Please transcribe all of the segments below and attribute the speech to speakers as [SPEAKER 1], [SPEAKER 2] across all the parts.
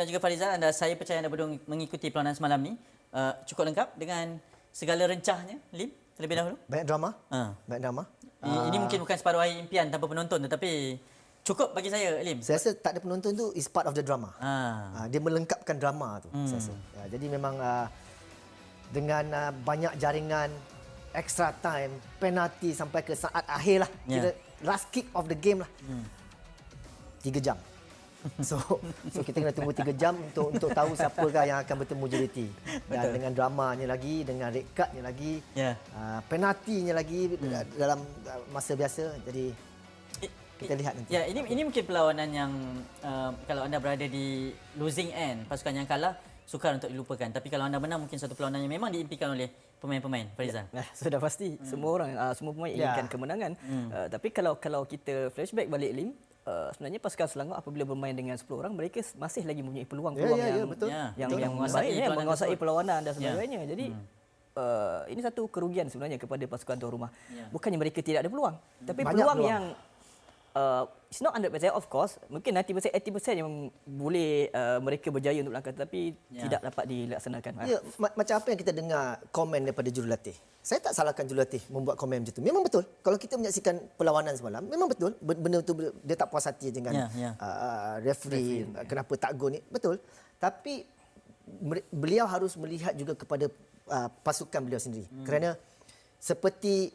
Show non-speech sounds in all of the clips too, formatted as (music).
[SPEAKER 1] dan juga Farizal, anda saya percaya anda berdua mengikuti perlawanan semalam ni uh, cukup lengkap dengan segala rencahnya, Lim, terlebih dahulu.
[SPEAKER 2] Banyak drama.
[SPEAKER 1] Ha.
[SPEAKER 2] Banyak drama.
[SPEAKER 1] Uh. Ini mungkin bukan separuh air impian tanpa penonton tetapi cukup bagi saya, Lim.
[SPEAKER 2] Saya rasa tak ada penonton tu is part of the drama.
[SPEAKER 1] Ha.
[SPEAKER 2] Uh, dia melengkapkan drama tu hmm. saya rasa. Uh, jadi memang uh, dengan uh, banyak jaringan extra time, penalti sampai ke saat akhir lah. Kira last kick of the game lah. Hmm. Tiga jam. (laughs) So, so kita kena tunggu tiga jam untuk untuk tahu siapakah yang akan bertemu JDT. Dan
[SPEAKER 1] Betul.
[SPEAKER 2] dengan dramanya lagi, dengan red cardnya lagi,
[SPEAKER 1] Ya.
[SPEAKER 2] uh, penaltinya lagi hmm. dalam uh, masa biasa. Jadi kita lihat nanti.
[SPEAKER 1] Ya, ini ini mungkin perlawanan yang uh, kalau anda berada di losing end, pasukan yang kalah sukar untuk dilupakan. Tapi kalau anda menang mungkin satu perlawanan yang memang diimpikan oleh pemain-pemain. Farizal.
[SPEAKER 3] Nah, (laughs) sudah pasti hmm. semua orang uh, semua pemain
[SPEAKER 2] Ya.
[SPEAKER 3] inginkan kemenangan. Hmm. Uh, tapi kalau kalau kita flashback balik Lim, uh, sebenarnya pasukan Selangor apabila bermain dengan 10 orang mereka masih lagi mempunyai peluang-peluang
[SPEAKER 2] Ya, ya, ya,
[SPEAKER 3] yang
[SPEAKER 2] betul.
[SPEAKER 1] Ya,
[SPEAKER 3] yang
[SPEAKER 1] betul.
[SPEAKER 3] yang
[SPEAKER 1] Menguasai
[SPEAKER 3] baik ya, menguasai perlawanan dan
[SPEAKER 1] Ya.
[SPEAKER 3] sebagainya. Jadi uh, ini satu kerugian sebenarnya kepada pasukan tuan rumah.
[SPEAKER 1] Ya.
[SPEAKER 3] Bukannya mereka tidak ada peluang, tapi
[SPEAKER 2] Banyak
[SPEAKER 3] peluang,
[SPEAKER 2] peluang.
[SPEAKER 3] yang uh, it's not 100% of course. Mungkin 90% 80% yang boleh uh, mereka berjaya untuk melangkah tetapi
[SPEAKER 1] Ya.
[SPEAKER 3] tidak dapat dilaksanakan.
[SPEAKER 2] Ya, ma- macam apa yang kita dengar komen daripada jurulatih. Saya tak salahkan jurulatih membuat komen macam tu. Memang betul. Kalau kita menyaksikan perlawanan semalam, memang betul. Ben- Benda tu dia tak puas hati dengan
[SPEAKER 1] Ya, ya.
[SPEAKER 2] Uh, referee, referee kenapa tak gol ni. Betul. Tapi beliau harus melihat juga kepada uh, pasukan beliau sendiri. Hmm. Kerana seperti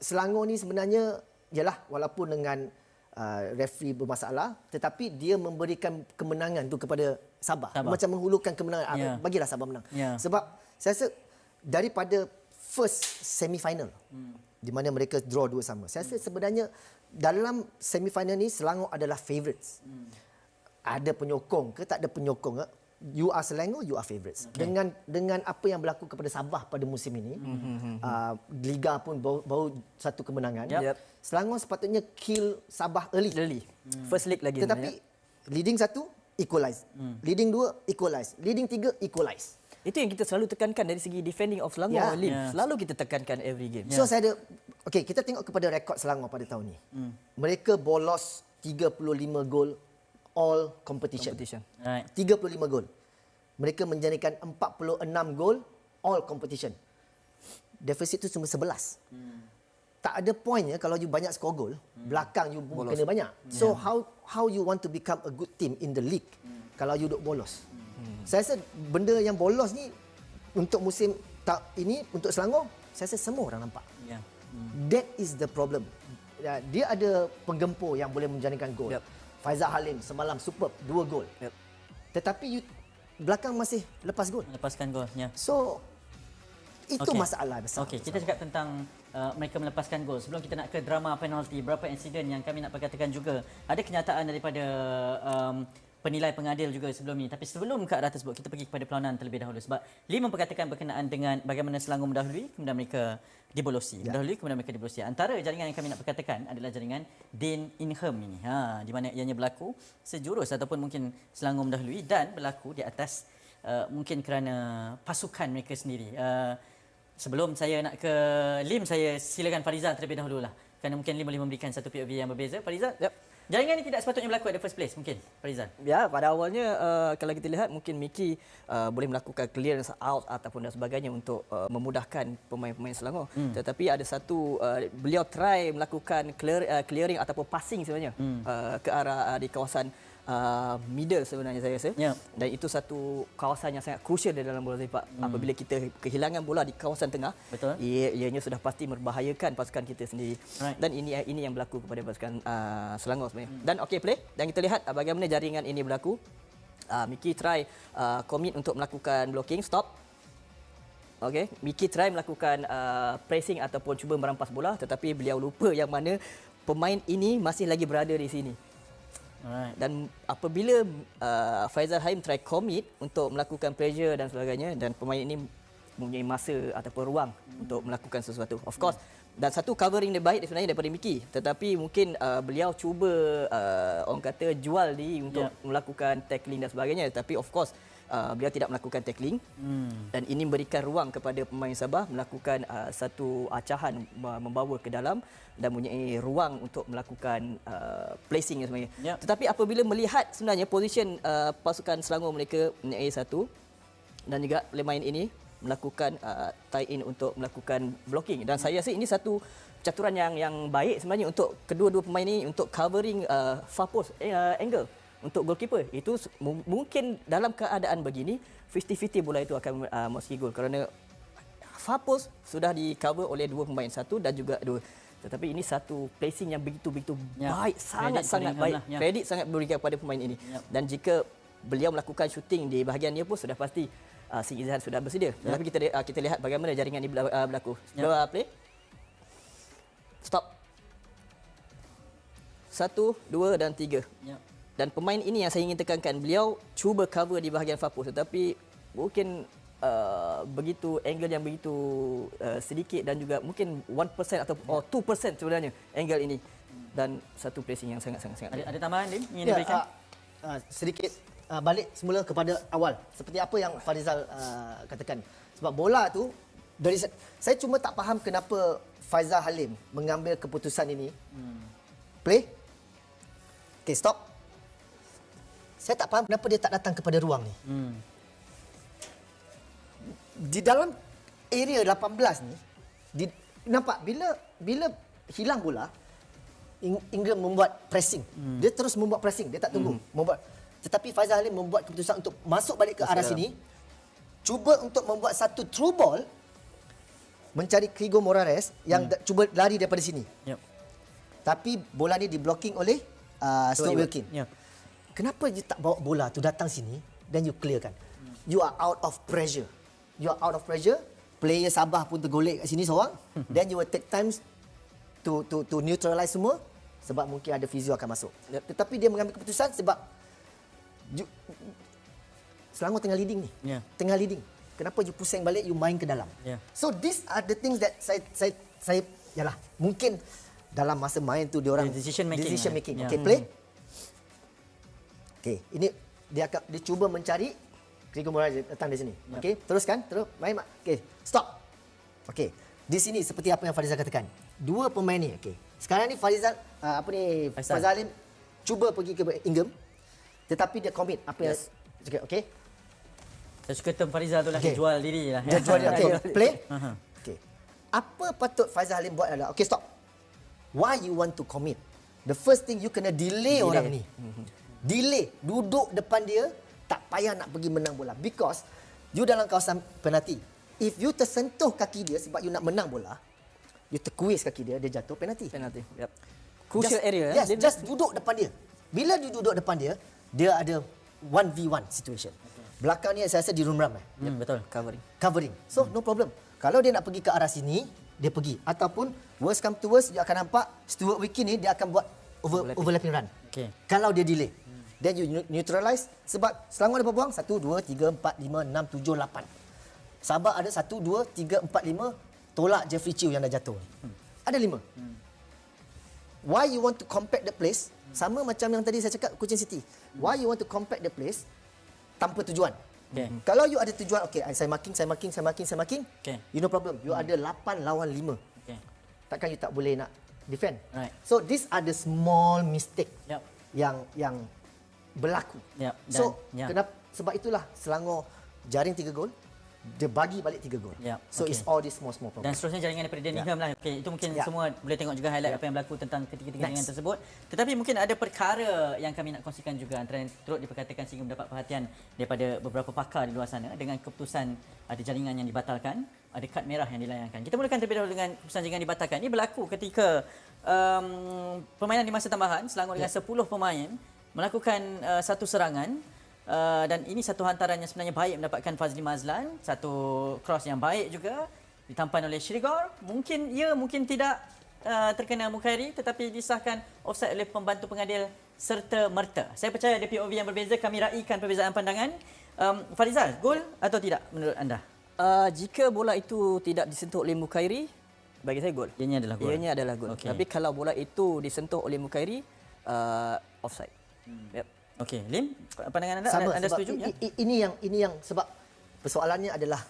[SPEAKER 2] Selangor ni sebenarnya ialah walaupun dengan uh, referee bermasalah tetapi dia memberikan kemenangan tu kepada Sabah.
[SPEAKER 1] Sabah.
[SPEAKER 2] Macam menghulurkan kemenangan.
[SPEAKER 1] Ya.
[SPEAKER 2] Yeah. Bagilah Sabah menang.
[SPEAKER 1] Ya.
[SPEAKER 2] Sebab saya rasa daripada first semi final hmm. di mana mereka draw dua sama. Saya rasa sebenarnya dalam semi final ni Selangor adalah favourites. Hmm. Ada penyokong ke tak ada penyokong ke? You are Selangor, you are favourites. Okay. Dengan dengan apa yang berlaku kepada Sabah pada musim ini, hmm. uh, liga pun baru, baru satu kemenangan.
[SPEAKER 3] Yep.
[SPEAKER 2] Selangor sepatutnya kill Sabah early.
[SPEAKER 3] Early. First leg lagi
[SPEAKER 2] Tetapi leading satu equalize. Hmm. Leading dua equalize. Leading tiga equalize.
[SPEAKER 3] Itu yang kita selalu tekankan dari segi defending of Selangor. Lim.
[SPEAKER 1] Ya.
[SPEAKER 3] Selalu kita tekankan every game.
[SPEAKER 2] So saya ada okey kita tengok kepada rekod Selangor pada tahun ni. Hmm. Mereka bolos 35 gol all competition.
[SPEAKER 3] Competition.
[SPEAKER 1] Right.
[SPEAKER 2] 35 gol. Mereka menjadikan 46 gol all competition. Defisit tu cuma 11. Hmm. Tak ada pointnya kalau you banyak skor gol, hmm. belakang you bolos. kena banyak. So yeah. how how you want to become a good team in the league hmm. kalau you duk bolos? Hmm. Saya rasa benda yang bolos ni untuk musim tak ini untuk Selangor, saya rasa semua orang nampak.
[SPEAKER 1] Ya.
[SPEAKER 2] That is the problem. Ya, Dia ada penggempur yang boleh menjadikan gol.
[SPEAKER 3] Yep.
[SPEAKER 2] Faizal Halim semalam superb, dua gol.
[SPEAKER 3] Yep.
[SPEAKER 2] Tetapi you, belakang masih lepas gol.
[SPEAKER 1] Lepaskan gol. Ya.
[SPEAKER 2] So itu
[SPEAKER 1] Okey.
[SPEAKER 2] masalah besar.
[SPEAKER 1] Okey, kita cakap tentang uh, mereka melepaskan gol. Sebelum kita nak ke drama penalti, berapa insiden yang kami nak perkatakan juga. Ada kenyataan daripada um, penilai pengadil juga sebelum ni. Tapi sebelum ke arah tersebut, kita pergi kepada perlawanan terlebih dahulu. Sebab Lee memperkatakan berkenaan dengan bagaimana Selangor mendahului, kemudian mereka dibolosi.
[SPEAKER 2] Ya.
[SPEAKER 1] Mendahului, kemudian mereka dibolosi. Antara jaringan yang kami nak perkatakan adalah jaringan Dean Inham ini. Ha, di mana ianya berlaku sejurus ataupun mungkin Selangor mendahului dan berlaku di atas uh, mungkin kerana pasukan mereka sendiri. Uh, Sebelum saya nak ke Lim, saya silakan Farizal terlebih dahulu lah. Kerana mungkin Lim boleh memberikan satu POV yang berbeza. Farizal,
[SPEAKER 3] Yep.
[SPEAKER 1] Jaringan ini tidak sepatutnya berlaku at the first place mungkin. Farizal.
[SPEAKER 3] Ya, pada awalnya uh, kalau kita lihat mungkin Miki uh, boleh melakukan clearance out ataupun dan sebagainya untuk uh, memudahkan pemain-pemain Selangor. Hmm. Tetapi ada satu uh, beliau try melakukan clear, uh, clearing ataupun passing sebenarnya hmm. uh, ke arah uh, di kawasan uh, middle sebenarnya saya rasa.
[SPEAKER 1] Ya.
[SPEAKER 3] Dan itu satu kawasan yang sangat crucial di dalam bola sepak. Hmm. Apabila kita kehilangan bola di kawasan tengah,
[SPEAKER 1] Betul.
[SPEAKER 3] ia ianya sudah pasti membahayakan pasukan kita sendiri.
[SPEAKER 1] Right.
[SPEAKER 3] Dan ini ini yang berlaku kepada pasukan uh, Selangor sebenarnya. Hmm. Dan okey play dan kita lihat uh, bagaimana jaringan ini berlaku. Uh, Miki try uh, commit untuk melakukan blocking stop. Okey, Miki try melakukan uh, pressing ataupun cuba merampas bola tetapi beliau lupa yang mana pemain ini masih lagi berada di sini.
[SPEAKER 1] Alright.
[SPEAKER 3] Dan apabila uh, Faizal Haim try commit untuk melakukan pressure dan sebagainya dan pemain ini mempunyai masa ataupun ruang hmm. untuk melakukan sesuatu. Of course, dan satu covering dia baik sebenarnya daripada Miki. Tetapi mungkin uh, beliau cuba uh, orang kata jual diri untuk
[SPEAKER 1] Ya.
[SPEAKER 3] melakukan tackling dan sebagainya. Tapi of course, uh, beliau tidak melakukan tackling hmm. dan ini memberikan ruang kepada pemain Sabah melakukan uh, satu acahan uh, membawa ke dalam dan mempunyai ruang untuk melakukan uh, placing sebenarnya.
[SPEAKER 1] Ya.
[SPEAKER 3] Tetapi apabila melihat sebenarnya position uh, pasukan Selangor mereka mempunyai satu dan juga pemain ini melakukan uh, tie in untuk melakukan blocking dan saya rasa ini satu caturan yang yang baik sebenarnya untuk kedua-dua pemain ini untuk covering uh, far post uh, angle untuk goalkeeper itu mungkin dalam keadaan begini 50-50 bola itu akan uh, masuki gol kerana far post sudah di cover oleh dua pemain satu dan juga dua tetapi ini satu placing yang begitu-begitu
[SPEAKER 1] Ya.
[SPEAKER 3] baik sangat
[SPEAKER 1] Credit
[SPEAKER 3] sangat
[SPEAKER 1] Bellingham
[SPEAKER 3] baik
[SPEAKER 1] lah, ya.
[SPEAKER 3] kredit sangat berikan kepada pemain ini
[SPEAKER 1] Ya.
[SPEAKER 3] dan jika beliau melakukan shooting di bahagian dia pun sudah pasti uh, Sing Izhan sudah bersedia.
[SPEAKER 1] Ya.
[SPEAKER 3] Tetapi kita uh, kita lihat bagaimana jaringan ini berlaku. Dua play. Stop. Satu, dua dan tiga.
[SPEAKER 1] Ya.
[SPEAKER 3] Dan pemain ini yang saya ingin tekankan, beliau cuba cover di bahagian far post tetapi mungkin uh, begitu angle yang begitu uh, sedikit dan juga mungkin 1% atau or 2% sebenarnya angle ini dan satu placing yang sangat sangat sangat
[SPEAKER 1] Ada, ada tambahan Lim ingin
[SPEAKER 2] Ya,
[SPEAKER 1] diberikan?
[SPEAKER 2] uh, uh, sedikit uh, balik semula kepada awal. Seperti apa yang Farizal uh, katakan. Sebab bola tu dari saya cuma tak faham kenapa Faizal Halim mengambil keputusan ini. Hmm. Play. Okay, stop. Saya tak faham kenapa dia tak datang kepada ruang ni.
[SPEAKER 1] Hmm.
[SPEAKER 2] Di dalam area 18 ni, di, nampak bila bila hilang bola, Ing- Ingram membuat pressing. Hmm. Dia terus membuat pressing, dia tak tunggu. Hmm. Membuat tetapi Faizal Halim membuat keputusan untuk masuk balik ke arah sini. Cuba untuk membuat satu true ball mencari Krigo Morales yang hmm. cuba lari daripada sini.
[SPEAKER 1] Ya.
[SPEAKER 2] Tapi bola ni diblocking oleh uh, Stuart Wilkin.
[SPEAKER 1] Ya.
[SPEAKER 2] Kenapa you tak bawa bola tu datang sini dan you clearkan? You are out of pressure. You are out of pressure. Player Sabah pun tergolek kat sini seorang. (laughs) then you will take times to to to neutralize semua sebab mungkin ada fizio akan masuk. Tetapi dia mengambil keputusan sebab you, Selangor tengah leading ni.
[SPEAKER 1] Ya.
[SPEAKER 2] Tengah leading. Kenapa you pusing balik you main ke dalam?
[SPEAKER 1] Ya.
[SPEAKER 2] So these are the things that saya saya saya yalah mungkin dalam masa main tu dia orang
[SPEAKER 1] decision making
[SPEAKER 2] decision
[SPEAKER 1] lah.
[SPEAKER 2] making.
[SPEAKER 1] Ya.
[SPEAKER 2] Okay, play. Okey, ini dia akan dia cuba mencari Rico Morales datang di sini.
[SPEAKER 1] Yep.
[SPEAKER 2] Okey, teruskan, terus main mak. Okey, stop. Okey. Di sini seperti apa yang Farizal katakan. Dua pemain ni, okey. Sekarang ni Farizal uh, apa ni
[SPEAKER 1] Faisal.
[SPEAKER 2] Faizal Alim cuba pergi ke Ingham tetapi dia commit apa yang
[SPEAKER 3] Yes.
[SPEAKER 2] okey.
[SPEAKER 1] Saya suka term Farizal tu lah okay. jual diri lah.
[SPEAKER 2] Dia jual. (laughs) Okey, play.
[SPEAKER 1] Aha.
[SPEAKER 2] Okey. Apa patut Faizal Halim buat adalah, okey stop. Why you want to commit? The first thing you kena delay, orang ni. Delay. Duduk depan dia, tak payah nak pergi menang bola. Because you dalam kawasan penalti. If you tersentuh kaki dia sebab you nak menang bola, you terkuis kaki dia, dia jatuh penalti.
[SPEAKER 3] penalty. Yep. Crucial
[SPEAKER 2] just,
[SPEAKER 3] area. eh.
[SPEAKER 2] Yes,
[SPEAKER 3] Dia-
[SPEAKER 2] just duduk depan dia. Bila you duduk depan dia, dia ada 1v1 situation. Belakang ni saya rasa di room ram eh
[SPEAKER 1] Hmm, betul.
[SPEAKER 3] covering.
[SPEAKER 2] covering. So no problem. Kalau dia nak pergi ke arah sini, dia pergi. Ataupun worst come to worst, dia akan nampak Stuart Wiki ni dia akan buat over, overlapping, overlapping run.
[SPEAKER 1] Okey.
[SPEAKER 2] Kalau dia delay. Then you neu- neutralize sebab Selangor ada berapa buang? 1, 2, 3, 4, 5, 6, 7, 8. Sabah ada 1, 2, 3, 4, 5. Tolak Jeffrey Chew yang dah jatuh. Ada 5. Why you want to compact the place? Sama macam yang tadi saya cakap Kuching City. Why you want to compact the place tanpa tujuan?
[SPEAKER 1] Okey.
[SPEAKER 2] Kalau you ada tujuan, okay, saya marking, saya marking, saya marking, saya marking.
[SPEAKER 1] Okey.
[SPEAKER 2] You no problem. You ada 8 lawan 5.
[SPEAKER 1] Okey.
[SPEAKER 2] Takkan you tak boleh nak defend.
[SPEAKER 1] Right.
[SPEAKER 2] So these are the small mistake
[SPEAKER 1] Yep.
[SPEAKER 2] yang yang berlaku.
[SPEAKER 1] Yep,
[SPEAKER 2] So
[SPEAKER 1] dan- ya.
[SPEAKER 2] kenapa sebab itulah Selangor jaring 3 gol, dia bagi balik 3 gol.
[SPEAKER 1] Yep,
[SPEAKER 2] So
[SPEAKER 1] okay.
[SPEAKER 2] it's all these small small
[SPEAKER 1] Dan
[SPEAKER 2] problems.
[SPEAKER 1] seterusnya jaringan daripada Dan Ingham lah. Okay, itu mungkin
[SPEAKER 2] Ya.
[SPEAKER 1] semua boleh tengok juga highlight apa yang berlaku tentang ketiga-tiga jaringan tersebut. Tetapi mungkin ada perkara yang kami nak kongsikan juga antara yang turut diperkatakan sehingga mendapat perhatian daripada beberapa pakar di luar sana dengan keputusan ada jaringan yang dibatalkan, ada kad merah yang dilayangkan. Kita mulakan terlebih dahulu dengan keputusan jaringan dibatalkan. Ini berlaku ketika um, permainan di masa tambahan Selangor dengan 10 pemain melakukan uh, satu serangan Uh, dan ini satu hantaran yang sebenarnya baik mendapatkan Fazli Mazlan. Satu cross yang baik juga. Ditampan oleh Shrigor. Mungkin ya, mungkin tidak uh, terkena Mukhairi. Tetapi disahkan offside oleh pembantu pengadil serta merta. Saya percaya ada POV yang berbeza. Kami raikan perbezaan pandangan. Um, Farizal, gol atau tidak menurut anda?
[SPEAKER 3] Uh, jika bola itu tidak disentuh oleh Mukairi, bagi saya gol.
[SPEAKER 1] Ianya adalah gol.
[SPEAKER 3] Ianya adalah gol.
[SPEAKER 1] Okey.
[SPEAKER 3] Tapi kalau bola itu disentuh oleh Mukairi, uh, offside. Hmm. Yep.
[SPEAKER 1] Okey, Lim, pandangan anda
[SPEAKER 2] Sama
[SPEAKER 1] anda setuju
[SPEAKER 2] i-
[SPEAKER 1] ya?
[SPEAKER 2] i- ini yang ini yang sebab persoalannya adalah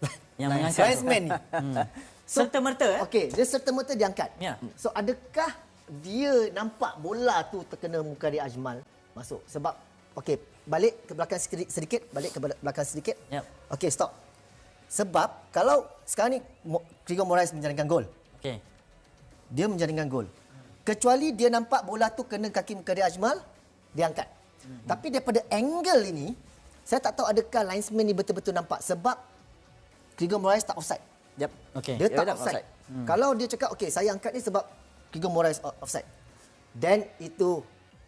[SPEAKER 2] (laughs)
[SPEAKER 1] Yang mengangkat.
[SPEAKER 2] linesman ni. (laughs)
[SPEAKER 1] Serta merta eh?
[SPEAKER 2] Okey, dia serta-merta diangkat.
[SPEAKER 1] Ya.
[SPEAKER 2] So adakah dia nampak bola tu terkena Mukari Ajmal masuk? Sebab okey, balik ke belakang sedikit, sedikit balik ke belakang sedikit.
[SPEAKER 1] Yap.
[SPEAKER 2] Okey, stop. Sebab kalau sekarang ni Mo- Rigo Moraes menjaringkan gol.
[SPEAKER 1] Okey.
[SPEAKER 2] Dia menjaringkan gol. Kecuali dia nampak bola tu kena kaki Mukari Ajmal, dia angkat. Hmm. Tapi daripada angle ini, saya tak tahu adakah linesman ni betul-betul nampak sebab Rigo Moraes tak offside.
[SPEAKER 3] Yep.
[SPEAKER 1] Okey.
[SPEAKER 2] Dia
[SPEAKER 3] Dia
[SPEAKER 2] tak
[SPEAKER 3] tak
[SPEAKER 2] offside.
[SPEAKER 3] offside.
[SPEAKER 2] Hmm. Kalau dia cakap, okey saya angkat ni sebab Kigo Moraes offside. Then itu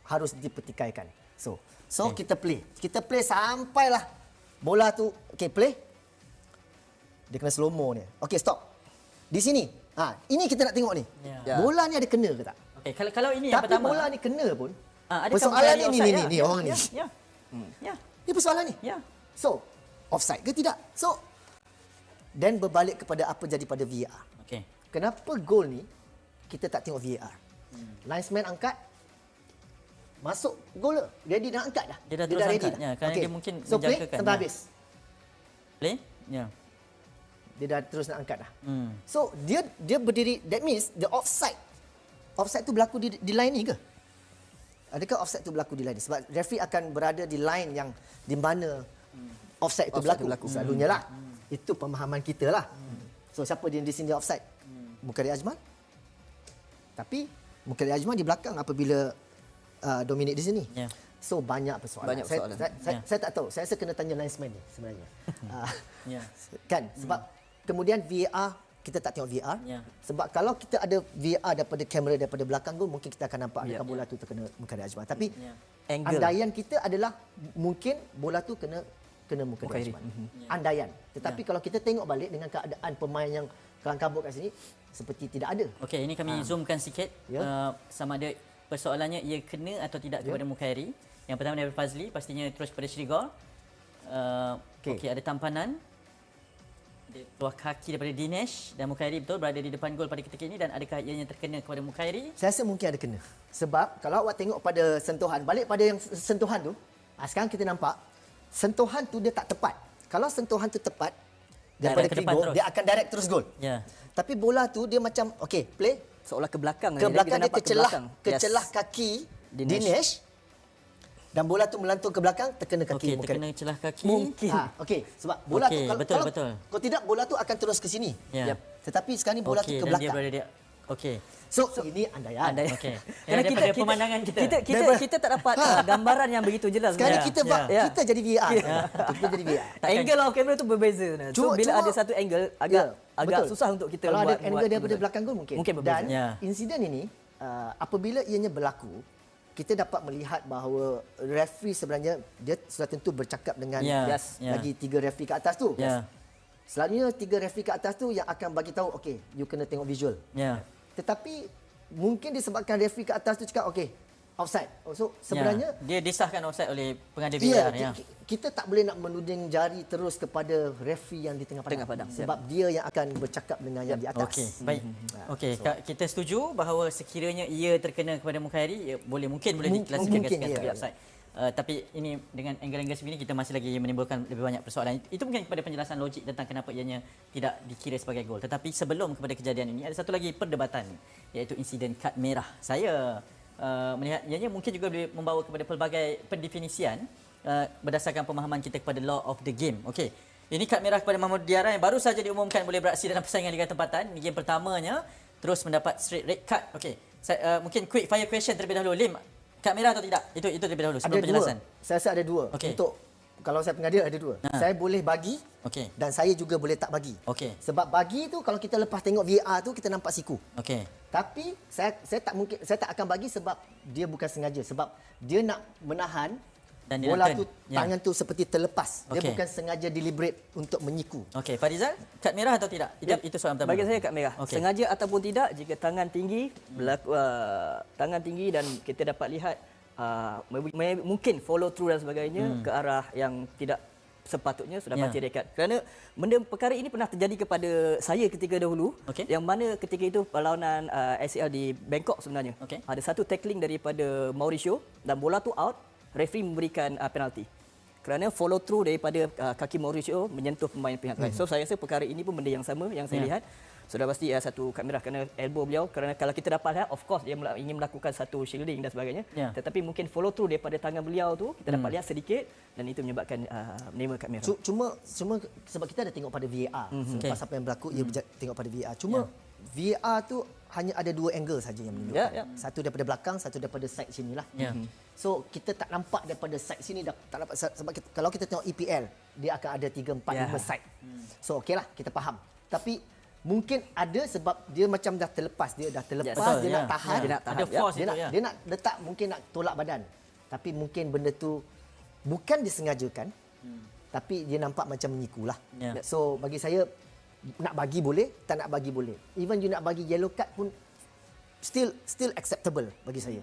[SPEAKER 2] harus dipertikaikan. So, so okay. kita play. Kita play sampailah bola tu, okey play. Dia kena slow mo ni. Okey stop. Di sini. Ha, ini kita nak tengok ni.
[SPEAKER 1] Ya.
[SPEAKER 2] Bola ni ada kena ke tak?
[SPEAKER 1] Okey, kalau kalau ini yang
[SPEAKER 2] Tapi
[SPEAKER 1] pertama.
[SPEAKER 2] bola ni kena pun.
[SPEAKER 1] Adakah
[SPEAKER 2] persoalan ni ni
[SPEAKER 1] offside?
[SPEAKER 2] ni
[SPEAKER 1] Ya,
[SPEAKER 2] ni
[SPEAKER 1] ya,
[SPEAKER 2] orang ni.
[SPEAKER 1] Ya. Ya. Ya.
[SPEAKER 2] Ni persoalan ni.
[SPEAKER 1] Ya.
[SPEAKER 2] So, offside ke tidak? So, then berbalik kepada apa jadi pada VAR.
[SPEAKER 1] Okey.
[SPEAKER 2] Kenapa gol ni kita tak tengok VAR? Hmm. Linesman angkat masuk gol dah. Ready nak angkat dah.
[SPEAKER 1] Dia dah terus
[SPEAKER 2] ready
[SPEAKER 1] angkat,
[SPEAKER 2] dah.
[SPEAKER 1] ya, kerana dia mungkin
[SPEAKER 2] so play
[SPEAKER 1] menjangkakan,
[SPEAKER 2] sampai
[SPEAKER 1] ya.
[SPEAKER 2] habis.
[SPEAKER 1] Play? Ya.
[SPEAKER 2] Dia dah terus nak angkat dah.
[SPEAKER 1] Hmm.
[SPEAKER 2] So dia dia berdiri that means the offside. Offside tu berlaku di di line ni ke? Adakah offside tu berlaku di line? Sebab referee akan berada di line yang di mana offside itu
[SPEAKER 3] Offside
[SPEAKER 2] berlaku.
[SPEAKER 3] tu berlaku.
[SPEAKER 2] Selalunya lah. Itu pemahaman kita lah. So siapa dia di sini offside? Mukari Ajmal. Tapi Mukari Ajmal di belakang apabila uh, Dominic di sini.
[SPEAKER 1] Ya.
[SPEAKER 2] So banyak persoalan.
[SPEAKER 3] Banyak
[SPEAKER 2] Saya,
[SPEAKER 3] persoalan.
[SPEAKER 2] saya, saya,
[SPEAKER 1] Ya.
[SPEAKER 2] saya tak tahu. Saya rasa kena tanya linesman ni sebenarnya. uh, (laughs)
[SPEAKER 1] Ya.
[SPEAKER 2] kan sebab kemudian VAR kita tak tengok VAR
[SPEAKER 1] Ya.
[SPEAKER 2] sebab kalau kita ada VAR daripada kamera daripada belakang gol mungkin kita akan nampak
[SPEAKER 3] Ya.
[SPEAKER 2] adakah bola tu terkena Mukari Ajmal tapi
[SPEAKER 1] Ya.
[SPEAKER 3] Angle.
[SPEAKER 2] andaian kita adalah mungkin bola tu kena kena Mukari
[SPEAKER 3] Mukari.
[SPEAKER 2] Ajmal
[SPEAKER 3] Mhm.
[SPEAKER 2] andaian tetapi kalau kita tengok balik dengan keadaan pemain yang kelang kabut kat sini seperti tidak ada
[SPEAKER 1] Okey, ini kami zoomkan sikit
[SPEAKER 2] Ya.
[SPEAKER 1] uh, sama ada persoalannya ia kena atau tidak kepada Mukhairi. Yang pertama daripada Fazli, pastinya terus kepada Shrigor. Uh, Okey,
[SPEAKER 2] Okey.
[SPEAKER 1] okay, ada tampanan. Dia keluar kaki daripada Dinesh dan Mukhairi betul berada di depan gol pada ketika ini dan adakah ianya terkena kepada Mukhairi?
[SPEAKER 2] Saya rasa mungkin ada kena. Sebab kalau awak tengok pada sentuhan, balik pada yang sentuhan tu, ah, sekarang kita nampak sentuhan tu dia tak tepat. Kalau sentuhan tu tepat daripada Krigo,
[SPEAKER 1] terus.
[SPEAKER 2] dia akan direct terus gol.
[SPEAKER 1] Ya.
[SPEAKER 2] Tapi bola tu dia macam okey, play
[SPEAKER 3] Seolah ke belakang.
[SPEAKER 2] ke belakang
[SPEAKER 3] kita
[SPEAKER 2] dia
[SPEAKER 3] nampak ke
[SPEAKER 2] kecelah
[SPEAKER 3] belakang.
[SPEAKER 2] kecelah
[SPEAKER 3] Yes.
[SPEAKER 2] kaki
[SPEAKER 3] Dinesh.
[SPEAKER 2] Dinesh. Dan bola tu melantung ke belakang terkena kaki
[SPEAKER 1] Okey,
[SPEAKER 2] Mukari.
[SPEAKER 1] terkena celah kaki.
[SPEAKER 3] Mungkin.
[SPEAKER 2] Ha, okey, sebab bola
[SPEAKER 1] Okey,
[SPEAKER 2] tu kalau
[SPEAKER 1] betul,
[SPEAKER 2] kalau,
[SPEAKER 1] betul.
[SPEAKER 2] kalau tidak bola tu akan terus ke sini.
[SPEAKER 1] Ya.
[SPEAKER 3] Yep.
[SPEAKER 2] Tetapi sekarang ni bola
[SPEAKER 1] Okey,
[SPEAKER 2] tu ke
[SPEAKER 1] dan dia
[SPEAKER 2] belakang.
[SPEAKER 1] berada di Okey.
[SPEAKER 2] So, ini andaian.
[SPEAKER 3] Andai.
[SPEAKER 1] Okey.
[SPEAKER 3] Kerana (laughs)
[SPEAKER 1] Ya, daripada pemandangan kita.
[SPEAKER 3] Kita kita,
[SPEAKER 2] Daripada-
[SPEAKER 3] kita tak dapat uh, gambaran yang begitu jelas.
[SPEAKER 2] Sekarang
[SPEAKER 1] Ya,
[SPEAKER 2] kita buat
[SPEAKER 3] Ya.
[SPEAKER 2] kita jadi VR. (laughs) Kita jadi VR.
[SPEAKER 3] Angle of kamera tu berbeza. sebenarnya. So
[SPEAKER 2] Cuma-
[SPEAKER 3] bila
[SPEAKER 2] cuma-
[SPEAKER 3] ada satu angle agak
[SPEAKER 2] Ya,
[SPEAKER 3] agak
[SPEAKER 2] betul.
[SPEAKER 3] susah untuk kita
[SPEAKER 2] Kalau
[SPEAKER 3] buat
[SPEAKER 2] ada angle
[SPEAKER 3] buat
[SPEAKER 2] daripada belakang gol mungkin.
[SPEAKER 3] Mungkin berbeza.
[SPEAKER 2] Dan
[SPEAKER 1] Ya.
[SPEAKER 2] insiden ini uh, apabila ianya berlaku, kita dapat melihat bahawa referee sebenarnya dia sudah tentu bercakap dengan
[SPEAKER 1] Ya,
[SPEAKER 2] yes,
[SPEAKER 1] ya.
[SPEAKER 2] lagi tiga referee ke atas tu.
[SPEAKER 1] Ya.
[SPEAKER 2] Selalunya tiga referee ke atas tu yang akan bagi tahu okey, you kena tengok visual.
[SPEAKER 1] Ya.
[SPEAKER 2] Tetapi mungkin disebabkan referee ke atas tu cakap okey, offside. Oh, so sebenarnya
[SPEAKER 1] ya. dia disahkan offside oleh pengadil
[SPEAKER 2] Ya,
[SPEAKER 1] VAR ya.
[SPEAKER 2] ki- ki- kita tak boleh nak menuding jari terus kepada referee yang di tengah padang.
[SPEAKER 3] Tengah padang,
[SPEAKER 2] Sebab dia yang akan bercakap dengan yang di atas.
[SPEAKER 1] Okey, baik.
[SPEAKER 2] Ha,
[SPEAKER 1] Okey, so. kita setuju bahawa sekiranya ia terkena kepada Mukhairi, ya, boleh mungkin boleh diklasifikasikan
[SPEAKER 2] mungkin, ya.
[SPEAKER 1] sebagai offside. Uh, tapi ini dengan angle-angle sebegini kita masih lagi menimbulkan lebih banyak persoalan. Itu mungkin kepada penjelasan logik tentang kenapa ianya tidak dikira sebagai gol. Tetapi sebelum kepada kejadian ini ada satu lagi perdebatan iaitu insiden kad merah. Saya uh, melihat ianya mungkin juga boleh membawa kepada pelbagai pendefinisian uh, berdasarkan pemahaman kita kepada law of the game. Okey. Ini kad merah kepada Mahmud Diara yang baru saja diumumkan boleh beraksi dalam persaingan Liga Tempatan. Ini game pertamanya terus mendapat straight red card. Okey. Saya, uh, mungkin quick fire question terlebih dahulu. Lim, kad merah atau tidak? Itu itu terlebih dahulu
[SPEAKER 2] Ada
[SPEAKER 1] sebelum penjelasan.
[SPEAKER 2] dua. Saya rasa ada dua.
[SPEAKER 1] Okey.
[SPEAKER 2] Untuk kalau saya pengadil ada dua.
[SPEAKER 1] Ha.
[SPEAKER 2] Saya boleh bagi
[SPEAKER 1] Okey.
[SPEAKER 2] dan saya juga boleh tak bagi.
[SPEAKER 1] Okey.
[SPEAKER 2] Sebab bagi tu kalau kita lepas tengok VAR tu kita nampak siku.
[SPEAKER 1] Okey.
[SPEAKER 2] Tapi saya saya tak mungkin saya tak akan bagi sebab dia bukan sengaja sebab dia nak menahan
[SPEAKER 1] Dan dia
[SPEAKER 2] bola tu
[SPEAKER 1] Ya.
[SPEAKER 2] tangan tu seperti terlepas. Dia bukan sengaja deliberate untuk menyiku.
[SPEAKER 1] Okey, Farizal, kad merah atau tidak? Itu,
[SPEAKER 3] Yep.
[SPEAKER 1] itu soalan pertama.
[SPEAKER 3] Bagi saya kad merah. Okay. Sengaja ataupun tidak, jika tangan tinggi, berlaku, uh, tangan tinggi dan kita dapat lihat uh, mungkin follow through dan sebagainya hmm. ke arah yang tidak sepatutnya sudah
[SPEAKER 1] Ya.
[SPEAKER 3] pasti rekat. Kerana benda perkara ini pernah terjadi kepada saya ketika dahulu
[SPEAKER 1] Okey.
[SPEAKER 3] yang mana ketika itu perlawanan uh, ACL di Bangkok sebenarnya.
[SPEAKER 1] Okey.
[SPEAKER 3] Ada satu tackling daripada Mauricio dan bola tu out referee memberikan uh, penalti. Kerana follow through daripada uh, kaki Mauricio menyentuh pemain pihak lain. So saya rasa perkara ini pun benda yang sama yang saya
[SPEAKER 1] Ya.
[SPEAKER 3] lihat. Sudah pasti uh, satu kad merah kerana elbow beliau kerana kalau kita dapat lihat of course dia ingin melakukan satu shielding dan sebagainya.
[SPEAKER 1] Ya.
[SPEAKER 3] Tetapi mungkin follow through daripada tangan beliau tu kita dapat lihat sedikit dan itu menyebabkan uh, menerima kad merah.
[SPEAKER 2] Cu- Cuma cuma sebab kita ada tengok pada VAR. Mm-hmm. Selepas apa yang berlaku ia berja- tengok pada VAR. Cuma VAR tu hanya ada dua angle saja yang menunjukkan.
[SPEAKER 3] Ya, ya.
[SPEAKER 2] Satu daripada belakang, satu daripada side sini lah.
[SPEAKER 1] Ya.
[SPEAKER 2] So kita tak nampak daripada side sini dah tak nampak sebab kita, kalau kita tengok EPL dia akan ada 3 4
[SPEAKER 3] Ya.
[SPEAKER 2] 5 side. So okeylah kita faham. Tapi mungkin ada sebab dia macam dah terlepas dia dah terlepas
[SPEAKER 1] betul,
[SPEAKER 2] dia
[SPEAKER 1] ya.
[SPEAKER 2] nak tahan
[SPEAKER 3] Dia nak tahan,
[SPEAKER 1] Ada force
[SPEAKER 2] dia
[SPEAKER 1] itu
[SPEAKER 2] nak
[SPEAKER 1] ya.
[SPEAKER 2] dia nak letak mungkin nak tolak badan tapi mungkin benda tu bukan disengajakan hmm. tapi dia nampak macam menyikulah
[SPEAKER 1] Ya.
[SPEAKER 2] so bagi saya nak bagi boleh tak nak bagi boleh even you nak bagi yellow card pun still still acceptable bagi saya